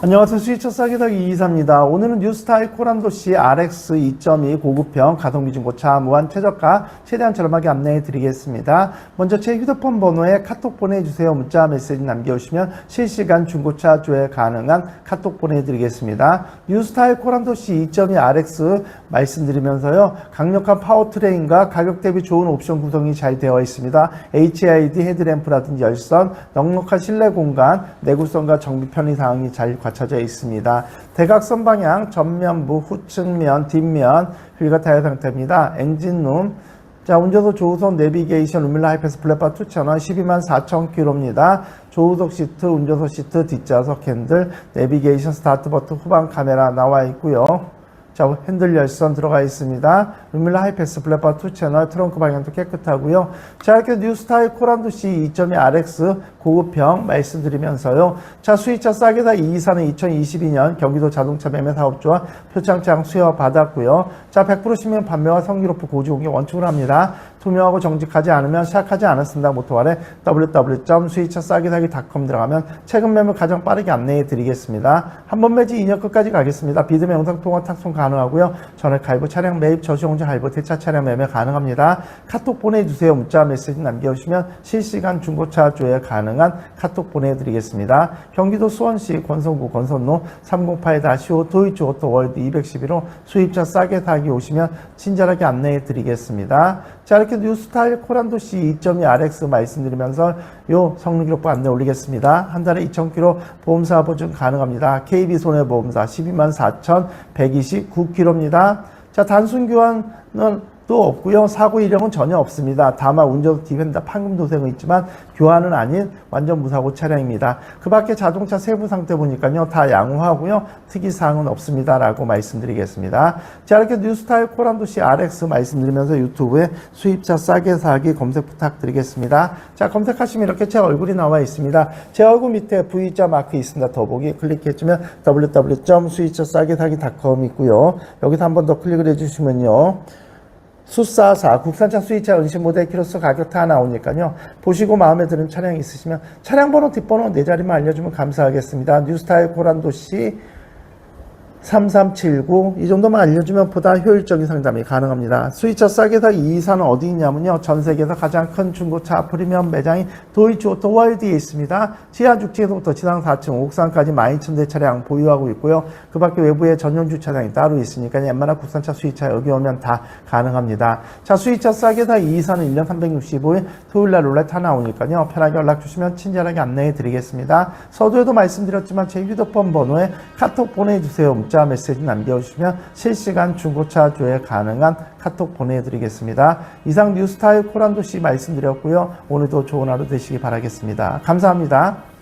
안녕하세요. 수위처 싸기덕 이이사입니다. 오늘은 뉴스타일 코란도시 RX 2.2 고급형 가성비 중고차 무한 최저가 최대한 저렴하게 안내해 드리겠습니다. 먼저 제 휴대폰 번호에 카톡 보내주세요. 문자 메시지 남겨주시면 실시간 중고차 조회 가능한 카톡 보내드리겠습니다. 뉴스타일 코란도시 2.2 RX 말씀드리면서요. 강력한 파워트레인과 가격 대비 좋은 옵션 구성이 잘 되어 있습니다. HID 헤드램프라든지 열선, 넉넉한 실내 공간, 내구성과 정비 편의 사항이 잘 갖춰져 있습니다. 대각선 방향, 전면부, 후측면, 뒷면, 휠과 타이어 상태입니다. 엔진룸, 자, 운전석 조우석 내비게이션 루밀라 하이패스 플랫바 2,000원 12만 4천 킬로입니다. 조우석 시트, 운전석 시트, 뒷좌석 핸들, 내비게이션 스타트 버튼, 후방 카메라 나와 있고요. 자, 핸들 열선 들어가 있습니다. 루밀라 하이패스 블랙바 2 채널 트렁크 방향도 깨끗하고요. 자, 이렇게 뉴스타일 코란도시 2.2 RX 고급형 말씀드리면서요. 자, 수입차 싸게 다 이사는 2022년 경기도 자동차 매매 사업주와 표창장 수여 받았고요. 자, 100% 시민 판매와 성기로프 고지 공개 원칙으로 합니다. 투명하고 정직하지 않으면 시작하지 않았습니다. 모토 아래 www.수입차싸게사기.com 들어가면 최근 매물 가장 빠르게 안내해 드리겠습니다. 한 번 매지 2년 끝까지 가겠습니다. 비드매 영상 통화 탁송 가능하고요. 전액 할부 차량 매입 저시공제 할부 대차 차량 매매 가능합니다. 카톡 보내주세요. 문자 메시지 남겨주시면 실시간 중고차 조회 가능한 카톡 보내드리겠습니다. 경기도 수원시 권선구 권선로 308-5 도이치 오토 월드 211호 수입차 싸게 사기 오시면 친절하게 안내해 드리겠습니다. 자 이렇게 뉴스타일 코란도시 2.2 RX 말씀드리면서 요 성능기록부 안내 올리겠습니다. 한 달에 2,000km 보험사 보증 가능합니다. KB손해보험사 12만 4,129km입니다. 자 단순 교환은 또 없고요. 사고 이력은 전혀 없습니다. 다만 운전 디펜더 판금 도색은 있지만 교환은 아닌 완전 무사고 차량입니다. 그 밖에 자동차 세부 상태 보니까요. 다 양호하고요. 특이사항은 없습니다 라고 말씀드리겠습니다. 자 이렇게 뉴스타일 코란도시 RX 말씀드리면서 유튜브에 수입차 싸게 사기 검색 부탁드리겠습니다. 자 검색하시면 이렇게 제 얼굴이 나와 있습니다. 제 얼굴 밑에 V자 마크 있습니다. 더보기 클릭해주면 www.수입차 싸게 사기.com 있고요. 여기서 한 번 더 클릭을 해주시면요. 수사사 국산차 수입차 은신 모델 키로수 가격 다 나오니까요. 보시고 마음에 드는 차량 있으시면 차량 번호 뒷번호 네 자리만 알려주면 감사하겠습니다. 뉴스타일 고란도시 3379 이 정도만 알려주면 보다 효율적인 상담이 가능합니다. 수입차 싸게 사 이사는 어디 있냐면요. 전 세계에서 가장 큰 중고차 프리미엄 매장이 도이치 오토 월드에 있습니다. 지하 6층에서부터 지상 4층, 옥상까지 12,000대 차량 보유하고 있고요. 그 밖에 외부에 전용 주차장이 따로 있으니까 웬만한 국산차 수입차 여기 오면 다 가능합니다. 자, 수입차 싸게 사 이사는 1년 365일 토요일날 룰렛 하나 오니까요. 편하게 연락 주시면 친절하게 안내해 드리겠습니다. 서두에도 말씀드렸지만 제 휴대폰 번호에 카톡 보내주세요. 문자 메시지 남겨주시면 실시간 중고차 조회 가능한 카톡 보내드리겠습니다. 이상 뉴스타일 코란도 씨 말씀드렸고요. 오늘도 좋은 하루 되시기 바라겠습니다. 감사합니다.